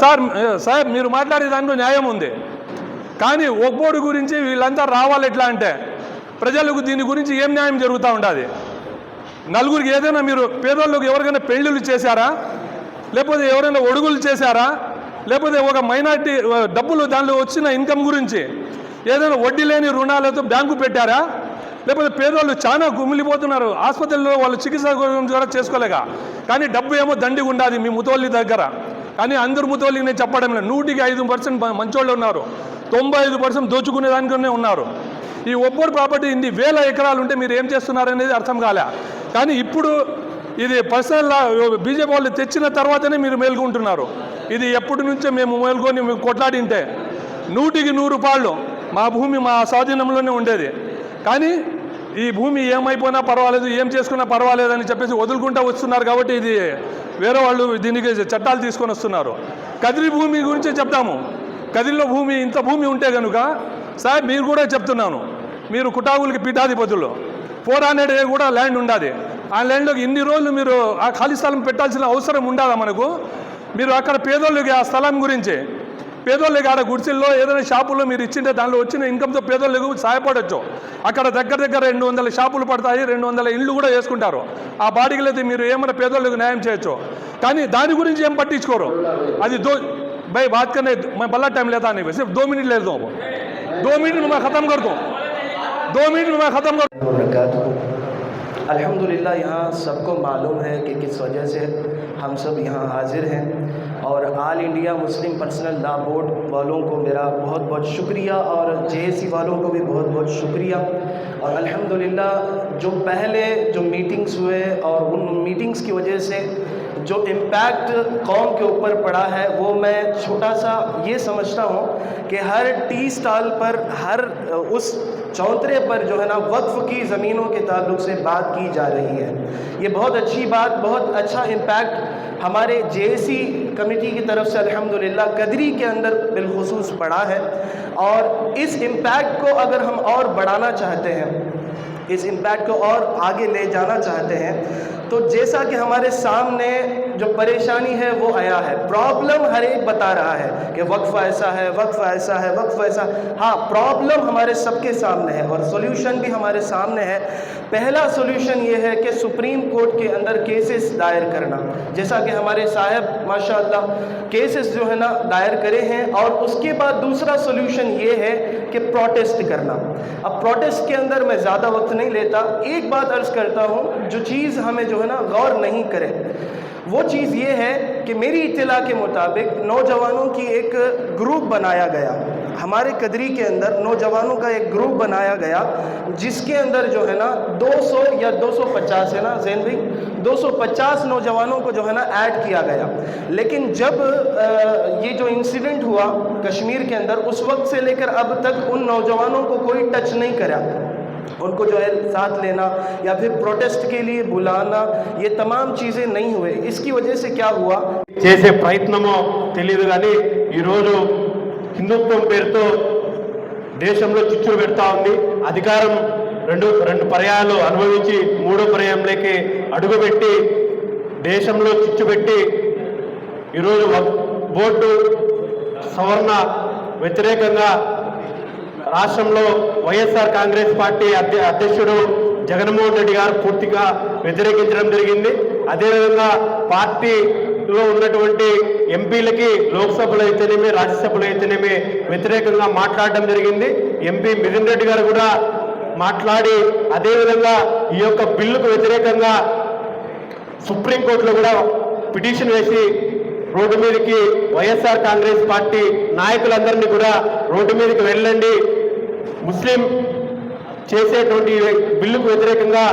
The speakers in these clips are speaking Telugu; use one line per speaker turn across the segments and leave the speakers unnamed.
సార్ సార్ మీరు మాట్లాడే దాంట్లో న్యాయం ఉంది. కానీ ఒక్కోడు గురించి వీళ్ళంతా రావాలి ఎట్లా అంటే ప్రజలకు దీని గురించి ఏం న్యాయం జరుగుతూ ఉంటుంది నలుగురికి ఏదైనా మీరు పేదోళ్ళకి ఎవరికైనా పెళ్ళిళ్ళు చేశారా? లేకపోతే ఎవరైనా ఒడుగులు చేశారా? లేకపోతే ఒక మైనార్టీ డబ్బులు దానిలో వచ్చిన ఇన్కమ్ గురించి ఏదైనా వడ్డీ లేని రుణాలతో బ్యాంకు పెట్టారా? లేకపోతే పేదోళ్ళు చాలా గుమిలిపోతున్నారు ఆసుపత్రిలో వాళ్ళు చికిత్స కూడా చేసుకోలేక కానీ డబ్బు ఏమో దండిగా ఉండాలి మీ ముతోళ్ళ దగ్గర. కానీ అందరు ముతోళ్ళకి నేను చెప్పడం లేదు. నూటికి ఐదు పర్సెంట్ మంచోళ్ళు ఉన్నారు. తొంభై ఐదు పర్సెంట్ దోచుకునే దానికనే ఉన్నారు. ఈ ఒబ్బోడు ప్రాపర్టీ ఇన్ని వేల ఎకరాలు ఉంటే మీరు ఏం చేస్తున్నారు అనేది అర్థం కాలే. కానీ ఇప్పుడు ఇది పర్సనల్ బీజేపీ వాళ్ళు తెచ్చిన తర్వాతనే మీరు మేల్కొంటున్నారు. ఇది ఎప్పటి నుంచో మేము మేల్కొని మేము కొట్లాడింటే నూటికి నూరు రూపాయలు మా భూమి మా స్వాధీనంలోనే ఉండేది. కానీ ఈ భూమి ఏమైపోయినా పర్వాలేదు ఏం చేసుకున్నా పర్వాలేదు అని చెప్పేసి వదులుకుంటూ వస్తున్నారు కాబట్టి ఇది వేరే వాళ్ళు దీనికి చట్టాలు తీసుకొని వస్తున్నారు. కదిరి భూమి గురించి చెప్తాము. కదిరిలో భూమి ఇంత భూమి ఉంటే కనుక సార్ మీరు కూడా చెప్తున్నాను. మీరు కుటాగులకి పీఠాధిపతులు. ఫోర్ హండ్రెడ్ ఏ కూడా ల్యాండ్ ఉండాలి ఆ ల్యాండ్లోకి ఇన్ని రోజులు మీరు ఆ ఖాళీ స్థలం పెట్టాల్సిన అవసరం ఉండాలా మనకు? మీరు అక్కడ పేదోళ్ళకి ఆ స్థలం గురించి పేదోళ్ళకి ఆడ గుడిసెల్లో ఏదైనా షాపుల్లో మీరు ఇచ్చింటే దానిలో వచ్చిన ఇన్కమ్తో పేదోళ్ళకు సహాయపడవచ్చు అక్కడ దగ్గర దగ్గర రెండు వందల షాపులు పడతాయి రెండు వందల ఇళ్ళు కూడా వేసుకుంటారు ఆ బాడీకి అయితే మీరు ఏమైనా పేదోళ్ళకు న్యాయం చేయొచ్చు కానీ దాని గురించి ఏం పట్టించుకోరు అది దో भाई बात करने मैं बल्ला टाइम लेता नहीं सिर्फ दो मिनट ले लेता हूँ दो मिनट में मैं ख़त्म कर दूँ दो मिनट में मैं ख़त्म कर
वबरकातुहू अल्हम्दुलिल्लाह यहाँ सबको मालूम है कि किस वजह से ہم سب یہاں حاضر ہیں اور آل انڈیا مسلم پرسنل لا بورڈ والوں کو میرا بہت بہت شکریہ اور جے اے سی والوں کو بھی بہت بہت شکریہ اور الحمدللہ جو پہلے جو میٹنگز ہوئے اور ان میٹنگز کی وجہ سے جو امپیکٹ قوم کے اوپر پڑا ہے، وہ میں چھوٹا سا یہ سمجھتا ہوں کہ ہر ٹی سٹال پر، ہر، اس چونترے پر جو ہے نا، وقف کی زمینوں کے تعلق سے بات کی جا رہی ہے۔ یہ بہت اچھی بات، بہت اچھا امپیکٹ ہمارے جے سی کمیٹی کی طرف سے الحمدللہ قدری کے اندر بالخصوص بڑھا ہے اور اس امپیکٹ کو اگر ہم اور بڑھانا چاہتے ہیں، اس امپیکٹ کو اور آگے لے جانا چاہتے ہیں، تو جیسا کہ ہمارے سامنے جو پریشانی ہے وہ آیا ہے۔ پرابلم ہر ایک بتا رہا ہے کہ وقف ایسا ہے، وقف ایسا ہے، وقف ایسا۔ ہاں پرابلم ہمارے سب کے سامنے ہے اور سولوشن بھی ہمارے سامنے ہے۔ پہلا سولوشن یہ ہے کہ سپریم کورٹ کے اندر کیسز دائر کرنا۔ جیسا کہ ہمارے صاحب ماشاء اللہ کیسز جو ہے نا دائر کرے ہیں اور اس کے بعد دوسرا سولوشن یہ ہے کہ پروٹیسٹ کرنا۔ اب پروٹیسٹ کے اندر میں زیادہ وقت نہیں لیتا۔ ایک بات عرض کرتا ہوں، جو چیز ہمیں جو ہے نا غور نہیں کرے۔ وہ چیز یہ ہے کہ میری اطلاع کے مطابق نوجوانوں کی ایک گروپ بنایا گیا۔ ہمارے قدری کے اندر نوجوانوں کا ایک گروپ بنایا گیا، جس کے اندر جو ہے نا دو سو یا دو سو پچاس ہے نا، زین بھائی؟ دو سو پچاس نوجوانوں کو جو ہے نا ایڈ کیا گیا۔ لیکن جب یہ جو انسیڈنٹ ہوا کشمیر کے اندر، اس وقت سے لے کر اب تک ان نوجوانوں کو کوئی ٹچ نہیں کرا۔ उनको जो है साथ लेना या फिर प्रोटेस्ट के लिए बुलाना ये तमाम चीज़ें नहीं हुए इसकी वजह से क्या हुआ
చేసే ప్రయత్నమో తెలియదు కానీ ఈరోజు హిందుత్వం పేరుతో దేశంలో చిచ్చులు పెడతా ఉంది అధికారం రెండు రెండు పర్యాయాలు అనుభవించి మూడో పర్యాయంలోకి అడుగుపెట్టి దేశంలో చిచ్చు పెట్టి ఈరోజు వక్- బోర్డు సవర్ణ వ్యతిరేకంగా రాష్ట్రంలో వైఎస్ఆర్ కాంగ్రెస్ పార్టీ అధ్య అధ్యక్షుడు జగన్మోహన్ రెడ్డి గారు పూర్తిగా వ్యతిరేకించడం జరిగింది. అదేవిధంగా పార్టీలో ఉన్నటువంటి ఎంపీలకి లోక్సభలో అయితేనేమి రాజ్యసభలో అయితేనేమి వ్యతిరేకంగా మాట్లాడడం జరిగింది. ఎంపీ మిథున్ రెడ్డి గారు కూడా మాట్లాడి అదేవిధంగా ఈ యొక్క బిల్లుకు వ్యతిరేకంగా సుప్రీంకోర్టులో కూడా పిటిషన్ వేసి రోడ్డు మీదకి వైఎస్ఆర్ కాంగ్రెస్ పార్టీ నాయకులందరినీ కూడా రోడ్డు మీదకి వెళ్ళండి ముస్లిం చేసేటువంటి బిల్లుకు వ్యతిరేకంగా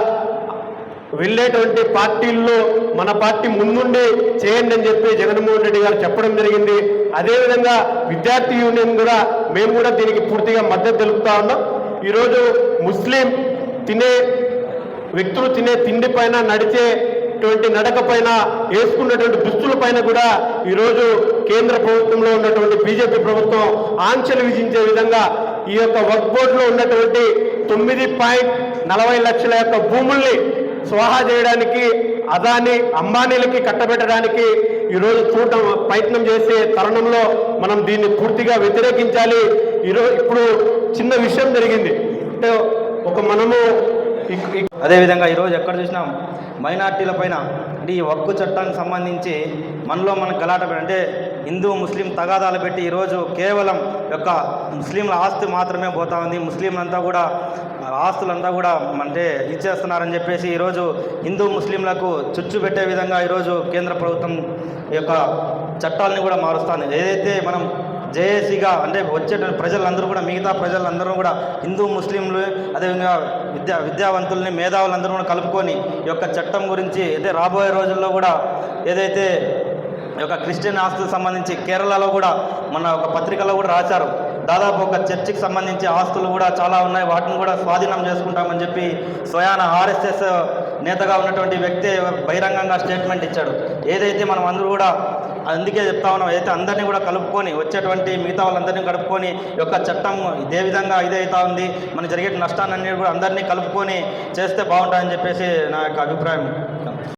వెళ్ళేటువంటి పార్టీల్లో మన పార్టీ ముందుండి చేయండి అని చెప్పి జగన్మోహన్ రెడ్డి గారు చెప్పడం జరిగింది. అదేవిధంగా విద్యార్థి యూనియన్ కూడా మేము కూడా దీనికి పూర్తిగా మద్దతు తెలుపుతా ఉన్నాం. ఈరోజు ముస్లిం తినే వ్యక్తులు తినే తిండి పైన నడిచేటువంటి నడక పైన వేసుకున్నటువంటి దుస్తుల పైన కూడా ఈరోజు కేంద్ర ప్రభుత్వంలో ఉన్నటువంటి బీజేపీ ప్రభుత్వం ఆంక్షలు విధించే విధంగా ఈ యొక్క వర్క్ బోర్డులో ఉన్నటువంటి తొమ్మిది పాయింట్ నలభై లక్షల యొక్క భూముల్ని స్వాహా చేయడానికి అదాని అంబానీలకి కట్టబెట్టడానికి ఈరోజు చూడటం ప్రయత్నం చేసే తరుణంలో మనం దీన్ని పూర్తిగా వ్యతిరేకించాలి. ఈరోజు ఇప్పుడు చిన్న విషయం జరిగింది. అంటే ఒక మనము
అదేవిధంగా ఈరోజు ఎక్కడ చూసినాం? మైనార్టీల పైన. అంటే ఈ వక్కు చట్టానికి సంబంధించి మనలో మనకు గలాట అంటే హిందూ ముస్లిం తగాదాలు పెట్టి ఈరోజు కేవలం యొక్క ముస్లింల ఆస్తి మాత్రమే పోతా ఉంది. ముస్లింలంతా కూడా ఆస్తులంతా కూడా అంటే ఇచ్చేస్తున్నారని చెప్పేసి ఈరోజు హిందూ ముస్లింలకు చుచ్చు పెట్టే విధంగా ఈరోజు కేంద్ర ప్రభుత్వం ఈ యొక్క చట్టాలని కూడా మారుస్తుంది. ఏదైతే మనం జేఏసీగా అంటే వచ్చే ప్రజలందరూ కూడా మిగతా ప్రజలందరూ కూడా హిందూ ముస్లింలు అదేవిధంగా విద్యా విద్యావంతుల్ని మేధావులందరూ కూడా కలుపుకొని ఈ యొక్క చట్టం గురించి అయితే రాబోయే రోజుల్లో కూడా ఏదైతే ఈ యొక్క క్రిస్టియన్ ఆస్తులకు సంబంధించి కేరళలో కూడా మన ఒక పత్రికలో కూడా రాశారు. దాదాపు ఒక చర్చికి సంబంధించి ఆస్తులు కూడా చాలా ఉన్నాయి. వాటిని కూడా స్వాధీనం చేసుకుంటామని చెప్పి స్వయాన ఆర్ఎస్ఎస్ నేతగా ఉన్నటువంటి వ్యక్తి బహిరంగంగా స్టేట్మెంట్ ఇచ్చాడు. ఏదైతే మనం అందరూ కూడా అందుకే చెప్తా ఉన్నాం అయితే అందరినీ కూడా కలుపుకొని వచ్చేటువంటి మిగతా వాళ్ళందరినీ కలుపుకొని యొక్క చట్టం ఇదే విధంగా ఇదే ఉంది. మన జరిగే నష్టాన్ని కూడా అందరినీ కలుపుకొని చేస్తే బాగుంటుందని చెప్పేసి నా యొక్క అభిప్రాయం.